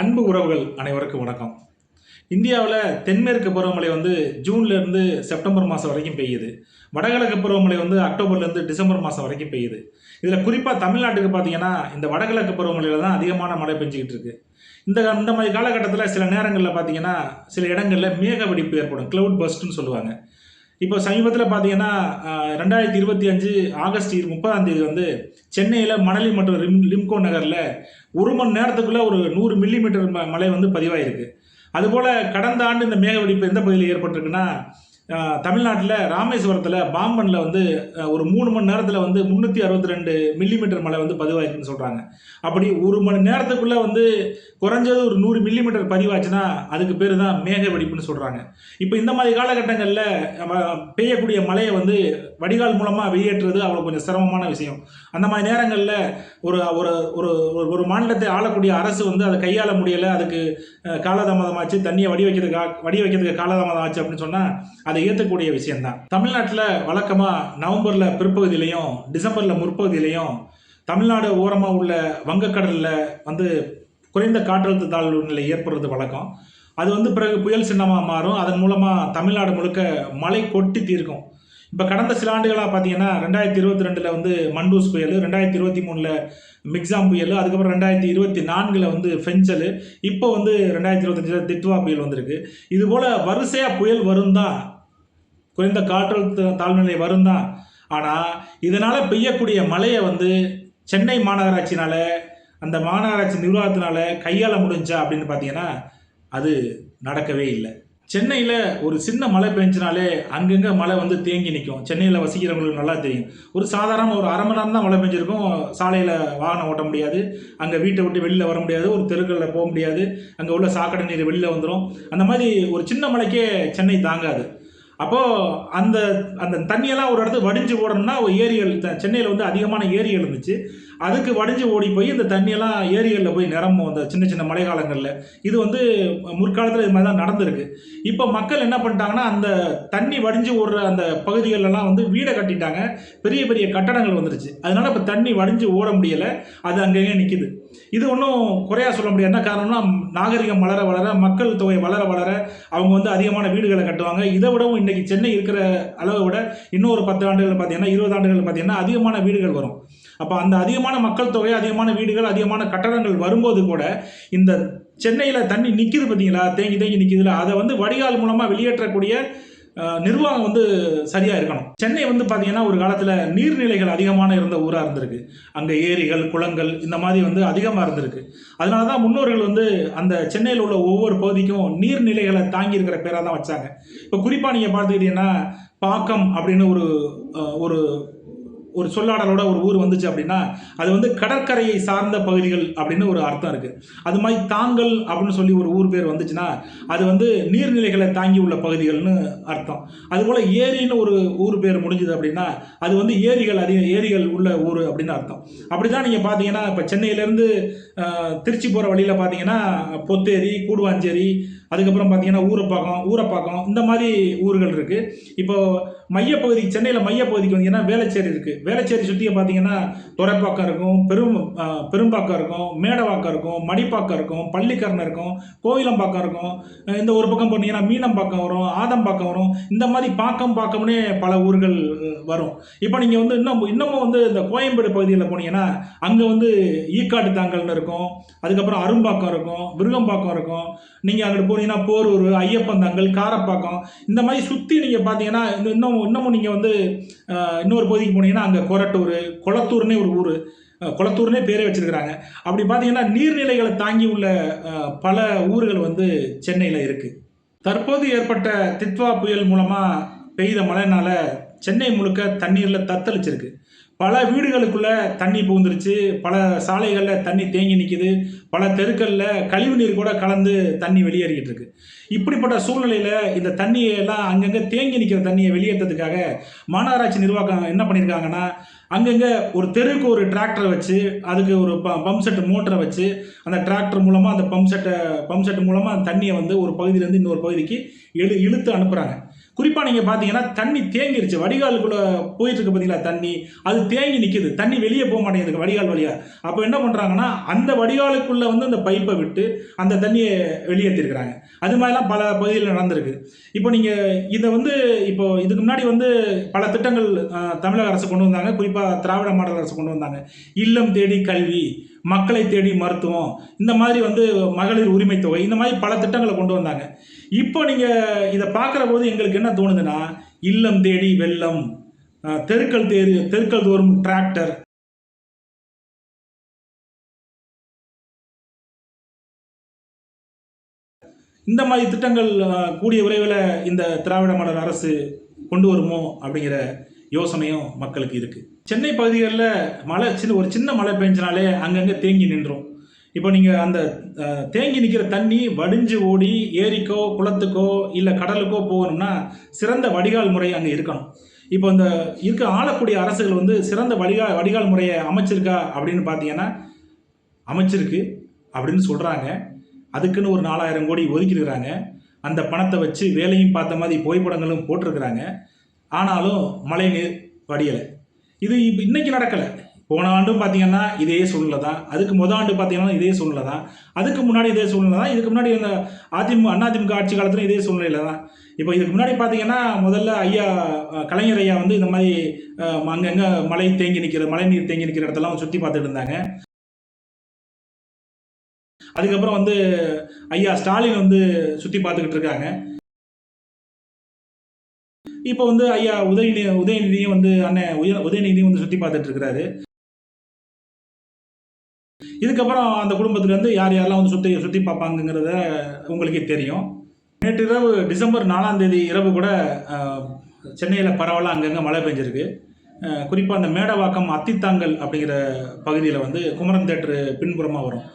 அன்பு உறவுகள் அனைவருக்கும் வணக்கம். இந்தியாவில் தென்மேற்கு பருவமழை வந்து ஜூன்லேருந்து செப்டம்பர் மாதம் வரைக்கும் பெய்யுது. வடகிழக்கு பருவமழை வந்து அக்டோபர்லேருந்து டிசம்பர் மாதம் வரைக்கும் பெய்யுது. இதில் குறிப்பாக தமிழ்நாட்டுக்கு பார்த்தீங்கன்னா இந்த வடகிழக்கு பருவமழையில் தான் அதிகமான மழை பெஞ்சிக்கிட்டு இருக்குது இந்த இந்த மாதிரி காலகட்டத்தில் சில நேரங்களில் பார்த்தீங்கன்னா சில இடங்களில் மேக வெடிப்பு ஏற்படும் க்ளவுட் பஸ்ட்னு சொல்லுவாங்க. இப்போ சமீபத்தில் பார்த்தீங்கன்னா ரெண்டாயிரத்தி இருபத்தி அஞ்சு ஆகஸ்ட் முப்பதாம் தேதி வந்து சென்னையில் மணலி மற்றும் ரிம் லிம்கோ நகரில் ஒரு மணி நேரத்துக்குள்ளே ஒரு நூறு மில்லிமீட்டர் ம மழை வந்து பதிவாயிருக்கு. அதுபோல் கடந்த ஆண்டு இந்த மேக வெடிப்பு எந்த பகுதியில் ஏற்பட்டிருக்குன்னா தமிழ்நாட்டில் ராமேஸ்வரத்தில் பாம்பனில் வந்து ஒரு மூணு மணி நேரத்தில் வந்து முந்நூற்றி அறுபத்தி ரெண்டு மில்லிமீட்டர் மழை வந்து பதிவாயிருக்குன்னு சொல்கிறாங்க அப்படி ஒரு மணி நேரத்துக்குள்ளே வந்து குறைஞ்சது ஒரு நூறு மில்லிமீட்டர் பதிவாச்சுன்னா அதுக்கு பேர் தான் மேக வெடிப்புன்னு சொல்கிறாங்க இப்போ இந்த மாதிரி காலகட்டங்களில் நம்ம பெய்யக்கூடிய மழையை வந்து வடிகால் மூலமாக வெளியேற்றுறது அவ்வளோ கொஞ்சம் சிரமமான விஷயம். அந்த மாதிரி நேரங்களில் ஒரு ஒரு ஒரு ஒரு- ஒரு மாநிலத்தை ஆளக்கூடிய அரசு வந்து அதை கையாள முடியலை அதுக்கு காலதாமதமாச்சு தண்ணியை வடி வைக்கிறதுக்கு வடி வைக்கிறதுக்கு காலதாமதம் ஆச்சு அப்படின்னு சொன்னால் அது ஏற்றக்கூடிய விஷயம்தான். தமிழ்நாட்டில் வழக்கமாக நவம்பரில் பிற்பகுதியிலையும் டிசம்பரில் முற்பகுதியிலையும் தமிழ்நாடு ஓரமாக உள்ள வங்கக்கடலில் வந்து குறைந்த காற்றழுத்த தாழ்வு நிலை ஏற்படுறது வழக்கம். அது வந்து பிறகு புயல் சின்னமாக மாறும். அதன் மூலமாக தமிழ்நாடு முழுக்க மழை கொட்டி தீர்க்கும். இப்போ கடந்த சில ஆண்டுகளாக பார்த்தீங்கன்னா ரெண்டாயிரத்தி இருபத்தி ரெண்டில் வந்து மண்டூஸ் புயல் ரெண்டாயிரத்தி இருபத்தி மூணில் மிக்ஸாம் புயல் அதுக்கப்புறம் ரெண்டாயிரத்தி இருபத்தி நான்கில் வந்து ஃபெஞ்சல் இப்போ வந்து ரெண்டாயிரத்தி இருபத்தஞ்சில் திட்வா புயல் வந்திருக்கு. இது போல் வரிசையாக புயல் வரும் தான் குறைந்த காற்றழுத்த தாழ்நிலை வரும் தான். ஆனால் இதனால் பெய்யக்கூடிய மழையை வந்து சென்னை மாநகராட்சினால் அந்த மாநகராட்சி நிர்வாகத்தினால கையாள முடிஞ்சா அப்படின்னு பார்த்தீங்கன்னா அது நடக்கவே இல்லை. சென்னையில் ஒரு சின்ன மழை பெஞ்சினாலே அங்கங்கே மழை வந்து தேங்கி நிற்கும் சென்னையில் வசிக்கிறவங்களுக்கு நல்லா தெரியும். ஒரு சாதாரண ஒரு அரை மணி நேரம் தான் மழை பெஞ்சிருக்கும். சாலையில் வாகனம் ஓட்ட முடியாது. அங்கே வீட்டை விட்டு வெளியில் வர முடியாது. ஒரு தெருக்களில் போக முடியாது. அங்கே உள்ள சாக்கடை நீர் வெளியில் வந்துடும் அந்த மாதிரி ஒரு சின்ன மழைக்கே சென்னை தாங்காது. அப்போது அந்த அந்த தண்ணியெல்லாம் ஒரு இடத்துக்கு வடிஞ்சு ஓடணும்னா ஒரு ஏரிகள் சென்னையில் வந்து அதிகமான ஏரி இருந்துச்சு. அதுக்கு வடிஞ்சு ஓடி போய் இந்த தண்ணியெல்லாம் ஏரிகளில் போய் நிரம்பும். அந்த சின்ன சின்ன மழை காலங்களில் இது வந்து முற்காலத்தில் இது மாதிரி தான் நடந்திருக்கு. இப்போ மக்கள் என்ன பண்ணிட்டாங்கன்னா அந்த தண்ணி வடிஞ்சு ஓடுற அந்த பகுதிகளெல்லாம் வந்து வீடை கட்டிட்டாங்க. பெரிய பெரிய கட்டடங்கள் வந்துருச்சு. அதனால் இப்போ தண்ணி வடிஞ்சு ஓட முடியலை. அது அங்கங்கே நிற்கிது இது ஒன்றும் குறையா சொல்ல முடியாது. என்ன காரணம்னா நாகரிகம் வளர வளர மக்கள் தொகை வளர வளர அவங்க வந்து அதிகமான வீடுகளை கட்டுவாங்க. இதை விடவும் இன்னைக்கு சென்னை இருக்கிற அளவை விட இன்னும் ஒரு பத்து ஆண்டுகள் பார்த்தீங்கன்னா இருபது ஆண்டுகள் பார்த்தீங்கன்னா அதிகமான வீடுகள் வரும். அப்போ அந்த அதிகமான மக்கள் தொகை அதிகமான வீடுகள் அதிகமான கட்டடங்கள் வரும்போது கூட இந்த சென்னையில் தண்ணி நிற்கிது பார்த்தீங்களா? தேங்கி தேங்கி நிற்கிதுல அதை வந்து வடிகால் மூலமாக வெளியேற்றக்கூடிய நிர்வாகம் வந்து சரியாக இருக்கணும். சென்னை வந்து பார்த்தீங்கன்னா ஒரு காலத்தில் நீர்நிலைகள் அதிகமான இருந்த ஊராக இருந்திருக்கு. அங்கே ஏரிகள் குளங்கள் இந்த மாதிரி வந்து அதிகமாக இருந்திருக்கு. அதனால தான் முன்னோர்கள் வந்து அந்த சென்னையில் உள்ள ஒவ்வொரு பகுதிக்கும் நீர்நிலைகளை தாங்கி இருக்கிற பேராக தான் வச்சாங்க. இப்போ குறிப்பாக நீங்கள் பார்த்துக்கிட்டீங்கன்னா பாக்கம் அப்படின்னு ஒரு ஒரு ஒரு சொல்லாடலோட ஒரு ஊர் வந்துச்சு அப்படின்னா அது வந்து கடற்கரையை சார்ந்த பகுதிகள் அப்படின்னு ஒரு அர்த்தம் இருக்குது அது மாதிரி தாங்கல் அப்படின்னு சொல்லி ஒரு ஊர் பேர் வந்துச்சுன்னா அது வந்து நீர்நிலைகளை தாங்கி உள்ள பகுதிகள்னு அர்த்தம். அதுபோல் ஏரின்னு ஒரு ஊர் பேர் முடிஞ்சுது அப்படின்னா அது வந்து ஏரிகள் அதிக ஏரிகள் உள்ள ஊர் அப்படின்னு அர்த்தம். அப்படி தான் நீங்கள் பார்த்தீங்கன்னா இப்போ சென்னையிலேருந்து திருச்சி போகிற வழியில் பார்த்தீங்கன்னா பொத்தேரி கூடுவாஞ்சேரி அதுக்கப்புறம் பார்த்தீங்கன்னா ஊரப்பாக்கம் ஊரப்பாக்கம் இந்த மாதிரி ஊர்கள் இருக்குது இப்போது மையப்பகுதி சென்னையில் மையப்பகுதிக்கு வந்தீங்கன்னா வேளச்சேரி இருக்குது வேளச்சேரி சுற்றியை பார்த்தீங்கன்னா துறைப்பாக்கம் இருக்கும் பெரும் பெரும்பாக்கம் இருக்கும் மேடவாக்கம் இருக்கும் மடிப்பாக்கம் இருக்கும் பள்ளிக்கரணை இருக்கும் கோயிலம்பாக்கம் இருக்கும். இந்த ஒரு பக்கம் போனீங்கன்னா மீனம்பாக்கம் வரும் ஆதம்பாக்கம் வரும். இந்த மாதிரி பாக்கம் பாக்கம்னே பல ஊர்கள் வரும். இப்போ நீங்கள் வந்து இன்னும் இன்னமும் வந்து இந்த கோயம்பேடு பகுதியில் போனீங்கன்னா அங்கே வந்து ஈக்காட்டு தாங்கல்னு இருக்கும். அதுக்கப்புறம் அரும்பாக்கம் இருக்கும் விருகம்பாக்கம் இருக்கும். நீங்கள் அங்கிட்டு போனீங்கன்னா போரூர் ஐயப்பந்தாங்கல் காரப்பாக்கம். இந்த மாதிரி சுற்றி நீங்கள் பார்த்தீங்கன்னா இன்னும் இன்னும் இன்னமும் நீங்கள் வந்து இன்னொரு பகுதிக்கு போனீங்கன்னா அங்கே கொரட்டூர் குளத்தூர்னே ஒரு ஊர் குளத்தூர்னே பேரே வச்சுருக்கிறாங்க. அப்படி பார்த்தீங்கன்னா நீர்நிலைகளை தாங்கி உள்ள பல ஊர்கள் வந்து சென்னையில் இருக்குது தற்போது ஏற்பட்ட தித்வா புயல் மூலமாக பெய்த மழைனால சென்னை முழுக்க தண்ணீரில் தத்தளிச்சிருக்கு. பல வீடுகளுக்குள்ள தண்ணி புகுந்துருச்சு. பல சாலைகளில் தண்ணி தேங்கி நிற்கிது பல தெருக்களில் கழிவு நீர் கூட கலந்து தண்ணி வெளியேறிக்கிட்டு இருக்கு. இப்படிப்பட்ட சூழ்நிலையில் இந்த தண்ணியை எல்லாம் அங்கங்கே தேங்கி நிற்கிற தண்ணியை வெளியேற்றதுக்காக மாநகராட்சி நிர்வாகம் என்ன பண்ணியிருக்காங்கன்னா அங்கங்கே ஒரு தெருவுக்கு ஒரு டிராக்டரை வச்சு அதுக்கு ஒரு ப பம்ப் செட்டு மோட்டரை வச்சு அந்த டிராக்டர் மூலமாக அந்த பம்ப் செட்டை பம்ப் செட்டு மூலமாக அந்த தண்ணியை வந்து ஒரு பகுதியிலேருந்து இன்னொரு பகுதிக்கு இழு இழுத்து அனுப்புகிறாங்க குறிப்பாக நீங்கள் பார்த்தீங்கன்னா தண்ணி தேங்கிருச்சு. வடிகாலுக்குள்ளே போயிட்டுருக்கு பார்த்தீங்களா தண்ணி? அது தேங்கி நிற்கிது தண்ணி வெளியே போக மாட்டேங்குது வடிகால் வழியாக அப்போ என்ன பண்ணுறாங்கன்னா அந்த வடிகாலுக்குள்ளே வந்து அந்த பைப்பை விட்டு அந்த தண்ணியை வெளியேற்றிருக்கிறாங்க அது மாதிரிலாம் பல பகுதியில் நடந்திருக்கு. இப்போ நீங்கள் இதை வந்து இப்போ இதுக்கு முன்னாடி வந்து பல திட்டங்கள் தமிழக அரசு கொண்டு வந்தாங்க. குறிப்பாக திராவிட மாடல் அரசு கொண்டு வந்தாங்க. இல்லம் தேடி கல்வி மக்களை தேடி மருத்துவம் இந்த மாதிரி வந்து மகளிர் உரிமை தொகை இந்த மாதிரி பல திட்டங்களை கொண்டு வந்தாங்க. இப்போ நீங்கள் இதை பார்க்குற போது எங்களுக்கு என்ன தோணுதுன்னா இல்லம் தேடி வெள்ளம் தெருக்கள் தேடி தெருக்கள் தோறும் டிராக்டர் இந்த மாதிரி திட்டங்கள் கூடிய விரைவில் இந்த திராவிட மாடல் அரசு கொண்டு வருமோ அப்படிங்கிற யோசனையும் மக்களுக்கு இருக்குது சென்னை பகுதிகளில் மழை சின்ன ஒரு சின்ன மழை பெஞ்சினாலே அங்கங்கே தேங்கி நின்றோம் இப்போ நீங்கள் அந்த தேங்கி நிற்கிற தண்ணி வடிஞ்சு ஓடி ஏரிக்கோ குளத்துக்கோ இல்லை கடலுக்கோ போகணும்னா சிறந்த வடிகால் முறை அங்கே இருக்கணும். இப்போ இந்த இருக்க ஆளக்கூடிய அரசுகள் வந்து சிறந்த வடிகால் வடிகால் முறையை அமைச்சிருக்கா அப்படின்னு பார்த்தீங்கன்னா அமைச்சிருக்கு அப்படின்னு சொல்கிறாங்க. அதுக்குன்னு ஒரு நாலாயிரம் கோடி ஒதுக்கியிருக்கிறாங்க. அந்த பணத்தை வச்சு வேலையும் பார்த்த மாதிரி புகைப்படங்களும் போட்டிருக்கிறாங்க. ஆனாலும் மழை நீர் வடியலை. இது இப்போ இன்றைக்கி நடக்கலை. போன ஆண்டும் பார்த்தீங்கன்னா இதே சூழ்நிலை தான். அதுக்கு முத ஆண்டு பார்த்தீங்கன்னா இதே சூழ்நிலை தான். அதுக்கு முன்னாடி இதே சூழ்நிலை தான். இதுக்கு முன்னாடி இந்த அதிமுக அதிமுக ஆட்சி காலத்துல இதே சூழ்நிலையில் தான். இப்போ இதுக்கு முன்னாடி பார்த்தீங்கன்னா முதல்ல ஐயா கலைஞர் ஐயா வந்து இந்த மாதிரி அங்கங்கே மழை தேங்கி நிற்கிற மழை நீர் தேங்கி நிற்கிற இடத்தெல்லாம் சுற்றி பார்த்துட்டு இருந்தாங்க. அதுக்கப்புறம் வந்து ஐயா ஸ்டாலின் வந்து சுற்றி பார்த்துக்கிட்டு இருக்காங்க. இப்போ வந்து ஐயா உதயநிதி உதயநிதியும் வந்து அண்ணன் உய உதயநிதியும் வந்து சுற்றி பார்த்துட்டு இருக்கிறாரு. இதுக்கப்புறம் அந்த குடும்பத்துலேருந்து யார் யாரெல்லாம் வந்து சுற்றி சுற்றி பார்ப்பாங்கங்கிறத உங்களுக்கே தெரியும். நேற்று இரவு டிசம்பர் நாலாம் தேதி இரவு கூட சென்னையில் பரவலாக அங்கங்கே மழை பெஞ்சிருக்கு. குறிப்பாக அந்த மேடவாக்கம் அத்தித்தாங்கல் அப்படிங்கிற பகுதியில் வந்து குமரன் தேட்டரு பின்புறமாக வரும்.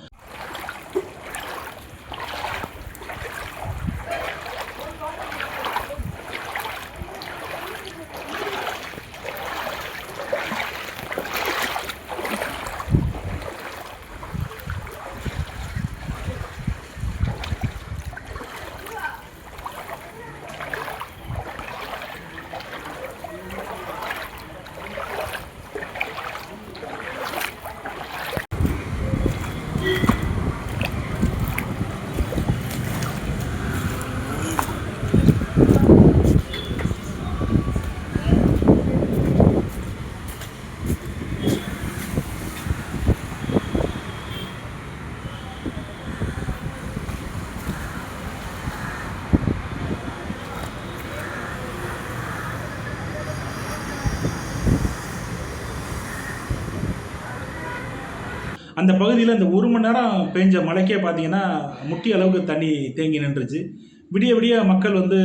அந்த பகுதியில் இந்த ஒரு மணி நேரம் பெஞ்ச மழைக்கே பார்த்தீங்கன்னா முட்டி அளவுக்கு தண்ணி தேங்கி நின்றுச்சு. விடிய விடிய மக்கள் வந்து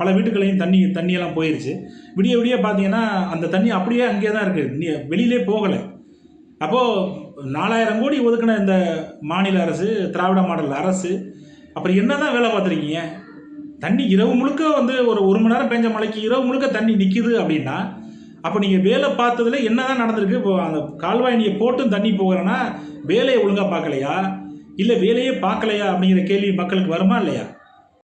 பல வீட்டுகளையும் தண்ணி தண்ணியெல்லாம் போயிருச்சு. விடிய விடிய பார்த்தீங்கன்னா அந்த தண்ணி அப்படியே அங்கேயே தான் இருக்குது நீ வெளியிலே போகலை. அப்போது நாலாயிரம் கோடி ஒதுக்கின இந்த மாநில அரசு திராவிட மாடல் அரசு அப்புறம் என்ன தான் வேலை பார்த்துருக்கீங்க? தண்ணி இரவு முழுக்க வந்து ஒரு ஒரு மணி நேரம் பெஞ்ச மழைக்கு இரவு முழுக்க தண்ணி நிற்கிது அப்படின்னா அப்போ நீங்கள் வேலை பார்த்ததுல என்ன தான் நடந்திருக்கு? இப்போ அந்த கால்வாய் நீங்கள் போட்டும் தண்ணி போகிறேன்னா வேலையை ஒழுங்காக பார்க்கலையா? இல்லை வேலையே பார்க்கலையா அப்படிங்கிற கேள்வி மக்களுக்கு வருமா இல்லையா?